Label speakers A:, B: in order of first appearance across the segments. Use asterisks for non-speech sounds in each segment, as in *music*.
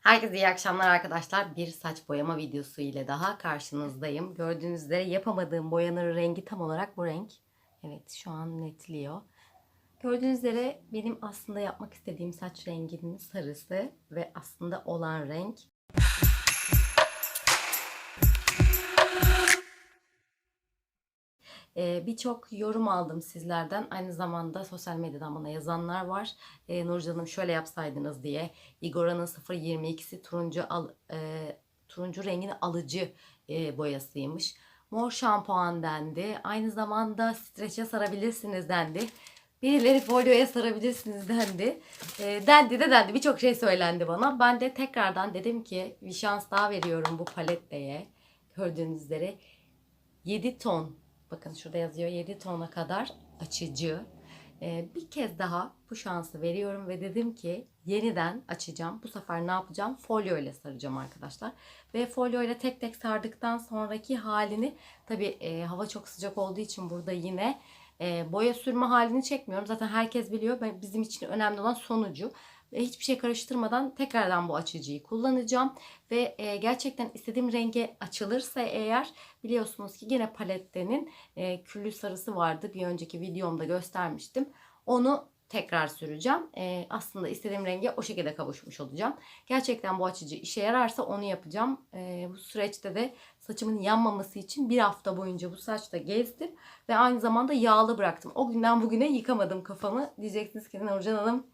A: Herkese iyi akşamlar arkadaşlar. Bir saç boyama videosu ile daha karşınızdayım. Gördüğünüz üzere yapamadığım boyanın rengi tam olarak bu renk. Evet şu an netliyor. Gördüğünüz üzere benim aslında yapmak istediğim saç renginin sarısı ve aslında olan renk. Ee, Birçok yorum aldım sizlerden. Aynı zamanda sosyal medyadan bana yazanlar var. Ee, Nurcan'ım şöyle yapsaydınız diye. Igora'nın 022'si turuncu al, e, turuncu rengin alıcı e, boyasıymış. Mor şampuan dendi. Aynı zamanda streçe sarabilirsiniz dendi. Birileri folyoya sarabilirsiniz dendi. E, dendi de dendi. Birçok şey söylendi bana. Ben de tekrardan dedim ki bir şans daha veriyorum bu paletteye. Gördüğünüz üzere 7 ton bakın şurada yazıyor 7 tona kadar açıcı. Ee, bir kez daha bu şansı veriyorum ve dedim ki yeniden açacağım. Bu sefer ne yapacağım? Folyo ile saracağım arkadaşlar. Ve folyo ile tek tek sardıktan sonraki halini tabi hava çok sıcak olduğu için burada yine e, boya sürme halini çekmiyorum. Zaten herkes biliyor. Bizim için önemli olan sonucu. Ve hiçbir şey karıştırmadan tekrardan bu açıcıyı kullanacağım. Ve e, gerçekten istediğim renge açılırsa eğer biliyorsunuz ki yine palettenin e, küllü sarısı vardı. Bir önceki videomda göstermiştim. Onu tekrar süreceğim. E, aslında istediğim renge o şekilde kavuşmuş olacağım. Gerçekten bu açıcı işe yararsa onu yapacağım. E, bu süreçte de saçımın yanmaması için bir hafta boyunca bu saçta gezdim. Ve aynı zamanda yağlı bıraktım. O günden bugüne yıkamadım kafamı. Diyeceksiniz ki Nurcan Hanım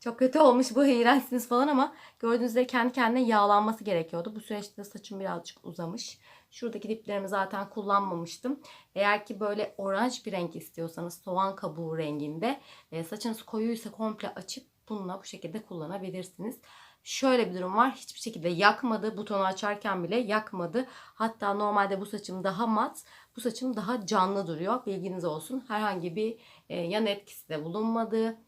A: çok kötü olmuş bu iğrençsiniz falan ama gördüğünüz üzere kendi kendine yağlanması gerekiyordu. Bu süreçte saçım birazcık uzamış. Şuradaki diplerimi zaten kullanmamıştım. Eğer ki böyle oranj bir renk istiyorsanız soğan kabuğu renginde e, saçınız koyuysa komple açıp bununla bu şekilde kullanabilirsiniz. Şöyle bir durum var. Hiçbir şekilde yakmadı. Butonu açarken bile yakmadı. Hatta normalde bu saçım daha mat. Bu saçım daha canlı duruyor. Bilginiz olsun. Herhangi bir e, yan etkisi de bulunmadı.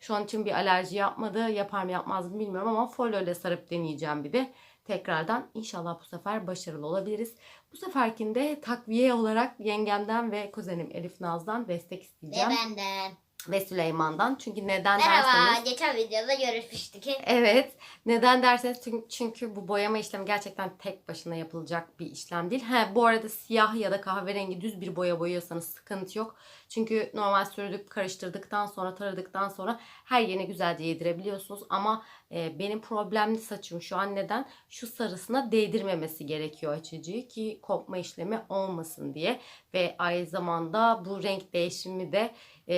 A: Şu an için bir alerji yapmadı. Yapar mı yapmaz mı bilmiyorum ama folyo ile sarıp deneyeceğim bir de. Tekrardan inşallah bu sefer başarılı olabiliriz. Bu seferkinde takviye olarak yengemden ve kuzenim Elif Naz'dan destek
B: Ve
A: isteyeceğim.
B: benden.
A: Ve Süleyman'dan. Çünkü neden
B: Merhaba.
A: derseniz...
B: Geçen videoda görüşmüştük. *laughs*
A: Evet. Neden derseniz çünkü- bu boyama işlemi gerçekten tek başına yapılacak bir işlem değil. He, bu arada siyah ya da kahverengi düz bir boya boyuyorsanız sıkıntı yok. Çünkü normal sürdük, karıştırdıktan sonra, taradıktan sonra her yerine güzelce yedirebiliyorsunuz. Ama e, benim problemli saçım şu an neden? Şu sarısına değdirmemesi gerekiyor açıcıyı ki kopma işlemi olmasın diye. Ve aynı zamanda bu renk değişimi de e,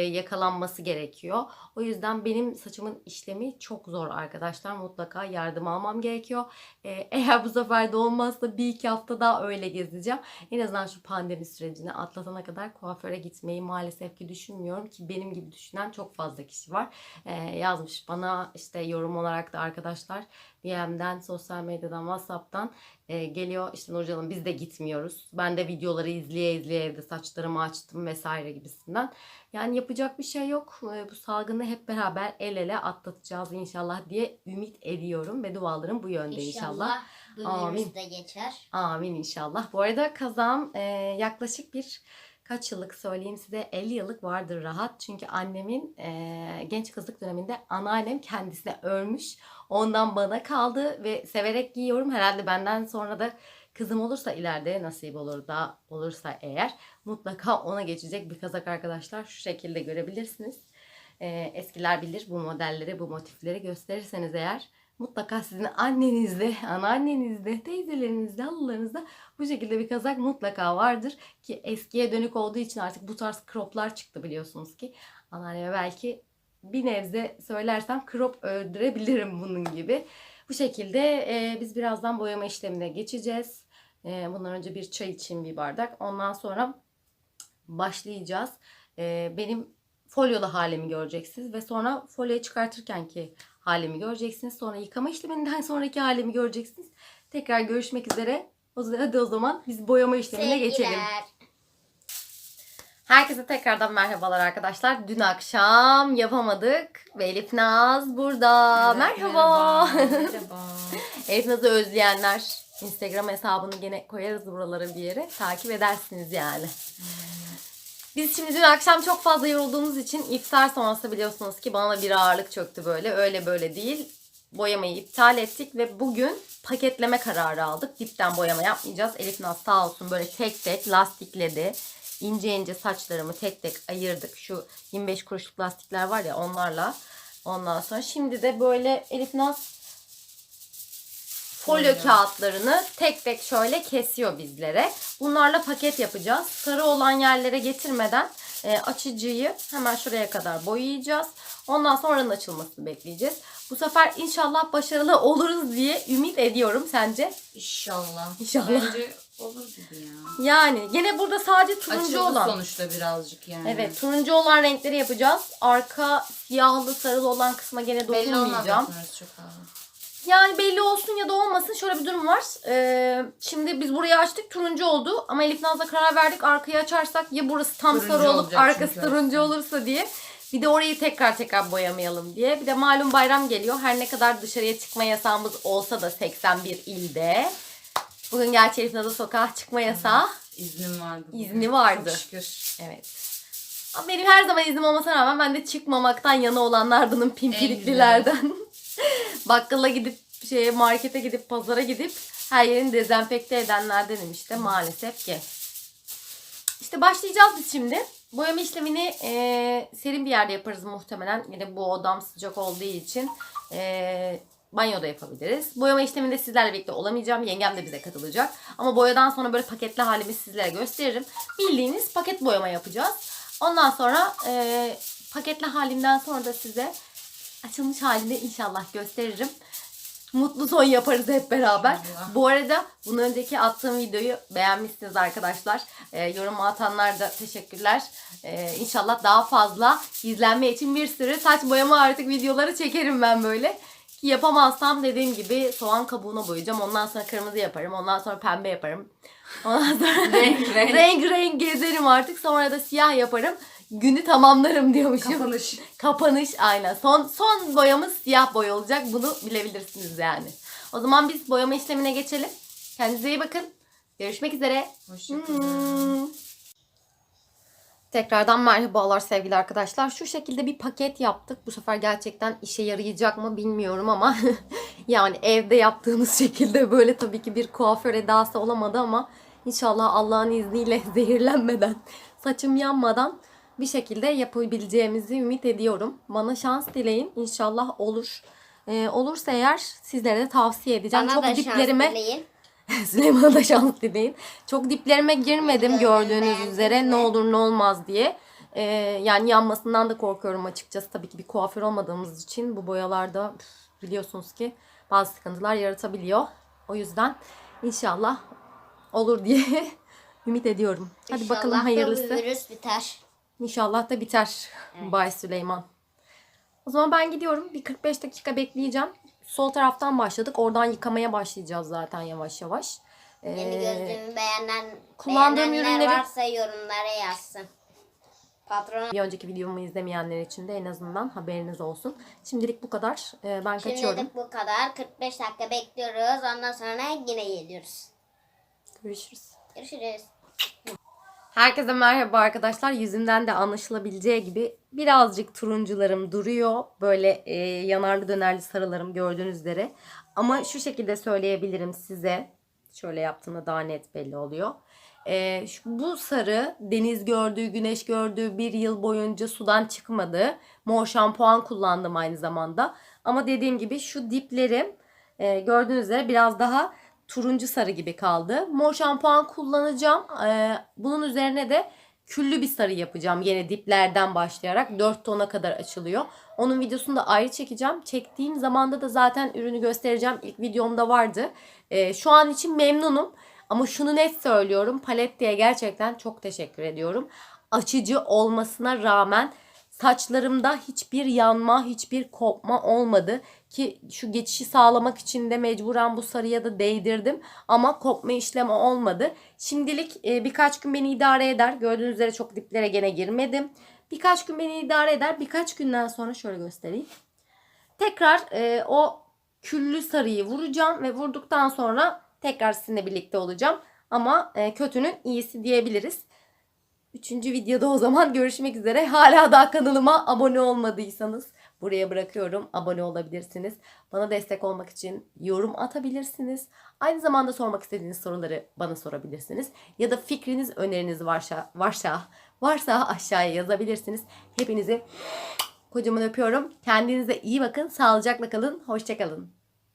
A: yakalanması gerekiyor. O yüzden benim saçımın işlemi çok zor arkadaşlar. Mutlaka yardım almam gerekiyor. E, *laughs* eğer bu sefer de olmazsa bir iki hafta daha öyle gezeceğim. En azından şu pandemi sürecini atlatana kadar kuaföre gitmeyi maalesef ki düşünmüyorum ki benim gibi düşünen çok fazla kişi var. E, yazmış bana işte yorum olarak da arkadaşlar DM'den, sosyal medyadan, Whatsapp'tan e, geliyor. İşte Nurcan'ım biz de gitmiyoruz. Ben de videoları izleye izleye evde saçlarımı açtım vesaire gibisinden. Yani yapacak bir şey yok. E, Bu salgını hep beraber el ele atlatacağız inşallah diye ümit ediyorum ve dualarım bu yönde inşallah.
B: bu
A: Amin.
B: de geçer.
A: Amin inşallah. Bu arada kazam e, yaklaşık bir kaç yıllık söyleyeyim size 50 yıllık vardır rahat. Çünkü annemin e, genç kızlık döneminde anneannem kendisine örmüş. Ondan bana kaldı ve severek giyiyorum. Herhalde benden sonra da kızım olursa ileride nasip olur da olursa eğer mutlaka ona geçecek bir kazak arkadaşlar. Şu şekilde görebilirsiniz. E, eskiler bilir bu modelleri, bu motifleri gösterirseniz eğer mutlaka sizin annenizde, anneannenizde, teyzelerinizde, halılarınızda bu şekilde bir kazak mutlaka vardır. Ki eskiye dönük olduğu için artık bu tarz croplar çıktı biliyorsunuz ki. Anneanneme belki bir nebze söylersem crop öldürebilirim bunun gibi. Bu şekilde e, biz birazdan boyama işlemine geçeceğiz. E, bundan önce bir çay için bir bardak. Ondan sonra başlayacağız. E, benim folyolu halimi göreceksiniz ve sonra folyoyu çıkartırken ki halimi göreceksiniz. Sonra yıkama işleminden *laughs* sonraki halimi göreceksiniz. Tekrar görüşmek üzere. O zaman, hadi o zaman biz boyama işlemine geçelim. Herkese tekrardan merhabalar arkadaşlar. Dün akşam yapamadık ve Elif Naz burada.
C: Evet,
A: merhaba. *laughs*
C: Merhaba.
A: Elif Naz'ı özleyenler Instagram hesabını gene koyarız buralara bir yere. Takip edersiniz yani. Biz şimdi dün akşam çok fazla yorulduğumuz için iftar sonrası biliyorsunuz ki bana da bir ağırlık çöktü böyle. Öyle böyle değil. boyamayı iptal ettik ve bugün paketleme kararı aldık. Dipten boyama yapmayacağız. Elif Naz sağ olsun böyle tek tek lastikledi. İnce ince saçlarımı tek tek ayırdık. Şu 25 kuruşluk lastikler var ya onlarla. Ondan sonra şimdi de böyle Elif Naz folyo kağıtlarını tek tek şöyle kesiyor bizlere. Bunlarla paket yapacağız. Sarı olan yerlere getirmeden e, açıcıyı hemen şuraya kadar boyayacağız. Ondan sonra oranın açılmasını bekleyeceğiz. Bu sefer inşallah başarılı oluruz diye ümit ediyorum. Sence?
C: İnşallah.
A: İnşallah.
C: Bence olur gibi ya.
A: Yani gene burada sadece turuncu
C: Açıldı
A: olan.
C: sonuçta birazcık yani.
A: Evet turuncu olan renkleri yapacağız. Arka siyahlı sarılı olan kısma gene
C: Belli olmaz
A: dokunmayacağım.
C: yapmıyoruz çok abi.
A: Yani belli olsun ya da şöyle bir durum var. Ee, şimdi biz burayı açtık turuncu oldu ama Elif Naz'la karar verdik arkayı açarsak ya burası tam
C: Turuncu
A: sarı olup arkası
C: çünkü
A: turuncu olursa diye. Bir de orayı tekrar tekrar boyamayalım diye. Bir de malum bayram geliyor. Her ne kadar dışarıya çıkma yasağımız olsa da 81 ilde. Bugün gerçi Elif Naz'a sokağa çıkma yasağı.
C: İznim vardı. bugün.
A: İzni vardı.
C: Çok şükür.
A: Evet. Ama benim her zaman iznim olmasına rağmen ben de çıkmamaktan yana olanlardanım pimpiriklilerden. *laughs* Bakkala gidip şeye markete gidip pazara gidip her yerini dezenfekte edenlerdenim işte maalesef ki. İşte başlayacağız biz şimdi. Boyama işlemini e, serin bir yerde yaparız muhtemelen. Yine bu odam sıcak olduğu için e, banyoda yapabiliriz. Boyama işleminde sizlerle birlikte olamayacağım. Yengem de bize katılacak. Ama boyadan sonra böyle paketli halimi sizlere gösteririm. Bildiğiniz paket boyama yapacağız. Ondan sonra e, paketli halimden sonra da size açılmış halini inşallah gösteririm. Mutlu son yaparız hep beraber. Bu arada bundan önceki attığım videoyu beğenmişsiniz arkadaşlar. E, yorum atanlar da teşekkürler. E, inşallah daha fazla izlenme için bir sürü saç boyama artık videoları çekerim ben böyle. Ki yapamazsam dediğim gibi soğan kabuğuna boyayacağım. Ondan sonra kırmızı yaparım. Ondan sonra pembe yaparım. Ondan sonra *laughs*
C: Renk, renk. *laughs*
A: renk renk gezerim artık. Sonra da siyah yaparım. Günü tamamlarım diyormuşum.
C: Kapanış.
A: Kapanış aynen. Son son boyamız siyah boya olacak. Bunu bilebilirsiniz yani. O zaman biz boyama işlemine geçelim. Kendinize iyi bakın. Görüşmek üzere.
C: Hoşçakalın.
A: Hmm. Tekrardan merhabalar sevgili arkadaşlar. Şu şekilde bir paket yaptık. Bu sefer gerçekten işe yarayacak mı bilmiyorum ama *laughs* yani evde yaptığımız şekilde böyle tabii ki bir kuaför edası olamadı ama inşallah Allah'ın izniyle *laughs* zehirlenmeden, saçım yanmadan bir şekilde yapabileceğimizi ümit ediyorum. Bana şans dileyin. İnşallah olur. Ee, olursa eğer sizlere de tavsiye edeceğim.
B: Bana
A: Çok
B: da şans
A: diplerime
B: dileyin. *laughs*
A: Süleyman'a da şans dileyin. Çok diplerime girmedim gördüğünüz üzere ne olur ne olmaz diye. Ee, yani yanmasından da korkuyorum açıkçası. Tabii ki bir kuaför olmadığımız için bu boyalarda biliyorsunuz ki bazı sıkıntılar yaratabiliyor. O yüzden inşallah olur diye *laughs* ümit ediyorum. Hadi bakalım
B: İnşallah da
A: hayırlısı.
B: virüs biter.
A: İnşallah da biter. Bay Süleyman. O zaman ben gidiyorum. Bir 45 dakika bekleyeceğim. Sol taraftan başladık. Oradan yıkamaya başlayacağız zaten yavaş yavaş.
B: Yeni
A: Ee,
B: gözlüğümü beğenen,
A: kullandığım
B: beğenenler
A: ürünleri-
B: varsa yorumlara yazsın. Patron
A: bir önceki videomu izlemeyenler için de en azından haberiniz olsun. Şimdilik bu kadar. Ee, ben kaçıyorum.
B: Şimdilik bu kadar. 45 dakika bekliyoruz. Ondan sonra yine geliyoruz.
A: Görüşürüz.
B: Görüşürüz.
A: Herkese merhaba arkadaşlar. Yüzümden de anlaşılabileceği gibi birazcık turuncularım duruyor. Böyle e, yanarlı dönerli sarılarım gördüğünüz üzere. Ama şu şekilde söyleyebilirim size. Şöyle yaptığımda daha net belli oluyor. E, şu- bu sarı deniz gördüğü, güneş gördüğü bir yıl boyunca sudan çıkmadı. Mor şampuan kullandım aynı zamanda. Ama dediğim gibi şu diplerim e, gördüğünüz üzere biraz daha turuncu sarı gibi kaldı. Mor şampuan kullanacağım. Ee, bunun üzerine de küllü bir sarı yapacağım. Yine diplerden başlayarak 4 tona kadar açılıyor. Onun videosunu da ayrı çekeceğim. Çektiğim zamanda da zaten ürünü göstereceğim. İlk videomda vardı. Ee, şu an için memnunum. Ama şunu net söylüyorum. Paletti'ye gerçekten çok teşekkür ediyorum. Açıcı olmasına rağmen saçlarımda hiçbir yanma, hiçbir kopma olmadı. Ki şu geçişi sağlamak için de mecburen bu sarıya da değdirdim. Ama kopma işlemi olmadı. Şimdilik e, birkaç gün beni idare eder. Gördüğünüz üzere çok diplere gene girmedim. Birkaç gün beni idare eder. Birkaç günden sonra şöyle göstereyim. Tekrar e, o küllü sarıyı vuracağım ve vurduktan sonra tekrar sizinle birlikte olacağım. Ama e, kötünün iyisi diyebiliriz. Üçüncü videoda o zaman görüşmek üzere. Hala daha kanalıma abone olmadıysanız buraya bırakıyorum. Abone olabilirsiniz. Bana destek olmak için yorum atabilirsiniz. Aynı zamanda sormak istediğiniz soruları bana sorabilirsiniz. Ya da fikriniz, öneriniz varsa, varsa, varsa aşağıya yazabilirsiniz. Hepinizi kocaman öpüyorum. Kendinize iyi bakın. Sağlıcakla kalın. Hoşçakalın.